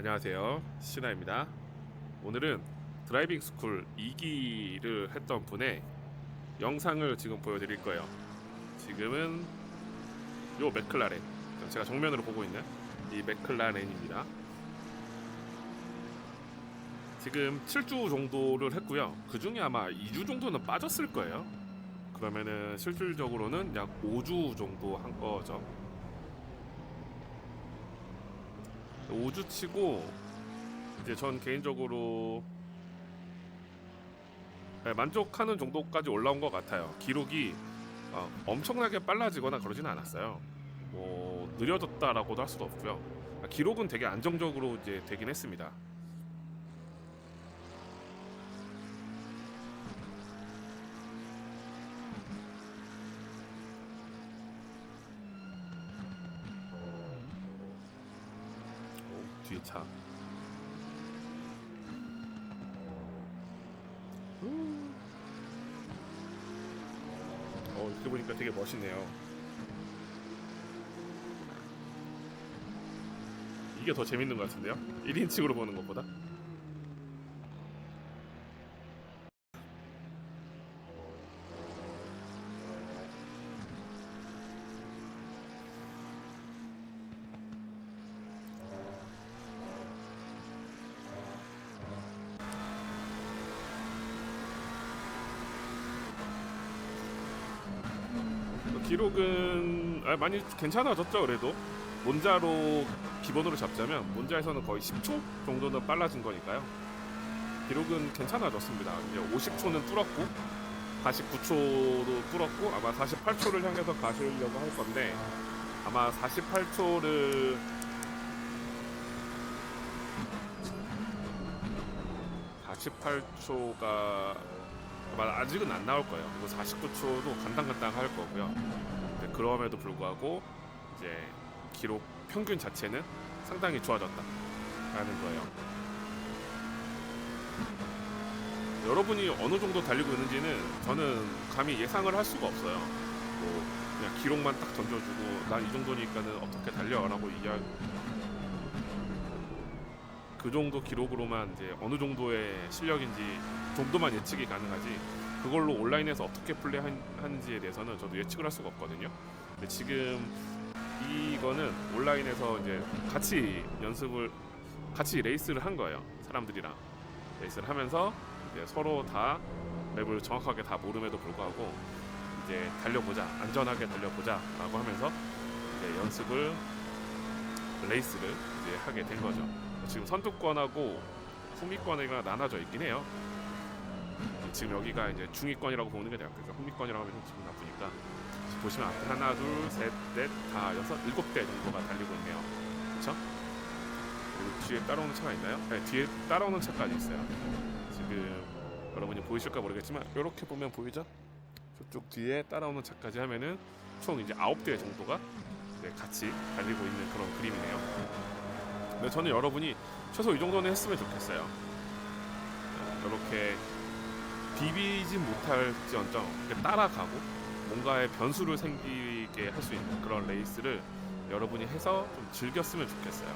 안녕하세요. 시나입니다. 오늘은 드라이빙 스쿨 2기를 했던 분의 영상을 지금 보여드릴 거예요. 지금은 요 맥클라렌, 제가 정면으로 보고 있는 이 맥클라렌입니다. 지금 7주 정도를 했고요. 그 중에 아마 2주 정도는 빠졌을 거예요. 그러면은 실질적으로는 약 5주 정도 한 거죠. 5주 치고 이제 전 개인적으로 네, 만족하는 정도까지 올라온 것 같아요. 기록이 어, 엄청나게 빨라지거나 그러진 않았어요. 뭐 느려졌다라고도 할 수도 없고요. 아, 기록은 되게 안정적으로 이제 되긴 했습니다. 뒤에 차. 음. 어, 이렇게 보니까 되게 멋있네요. 이게 더 재밌는 것 같은데요? 1인칭으로 보는 것보다? 기록은 아, 많이 괜찮아졌죠 그래도? 몬자로 기본으로 잡자면 몬자에서는 거의 10초 정도는 빨라진 거니까요. 기록은 괜찮아졌습니다. 이제 50초는 뚫었고 49초도 뚫었고 아마 48초를 향해서 가시려고 할 건데 아마 48초를 (48초가) 아직은 안 나올 거예요. 그리고 49초도 간당간당 할 거고요. 근데 그럼에도 불구하고 이제 기록 평균 자체는 상당히 좋아졌다라는 거예요. 여러분이 어느 정도 달리고 있는지는 저는 감히 예상을 할 수가 없어요. 뭐 그냥 기록만 딱 던져주고 난 이 정도니까는 어떻게 달려라고 이야 그 정도 기록으로만 이제 어느 정도의 실력인지 정도만 예측이 가능하지 그걸로 온라인에서 어떻게 플레이하는지에 대해서는 저도 예측을 할 수가 없거든요. 근데 지금 이거는 온라인에서 이제 같이 연습을 같이 레이스를 한 거예요. 사람들이랑 레이스를 하면서 이제 서로 다 맵을 정확하게 다 모름에도 불구하고 이제 달려보자 안전하게 달려보자라고 하면서 이제 연습을 레이스를 이제 하게 된 거죠. 지금 선두권하고 후미권이가 나눠져 있긴 해요. 지금 여기가 이제 중위권이라고 보는 게 낫겠죠. 후미권이라고 하면 좀 나쁘니까 보시면 앞에 하나, 둘, 셋, 넷, 다 여섯, 일곱 대 정도가 달리고 있네요. 그렇죠? 그리고 뒤에 따라오는 차가 있나요? 네, 뒤에 따라오는 차까지 있어요. 지금 여러분이 보이실까 모르겠지만 이렇게 보면 보이죠? 저쪽 뒤에 따라오는 차까지 하면은 총 이제 아홉 대 정도가 네, 같이 달리고 있는 그런 그림이네요. 근데 저는 여러분이 최소 이 정도는 했으면 좋겠어요. 이렇게 비비진 못할지언정 따라가고 뭔가의 변수를 생기게 할 수 있는 그런 레이스를 여러분이 해서 좀 즐겼으면 좋겠어요.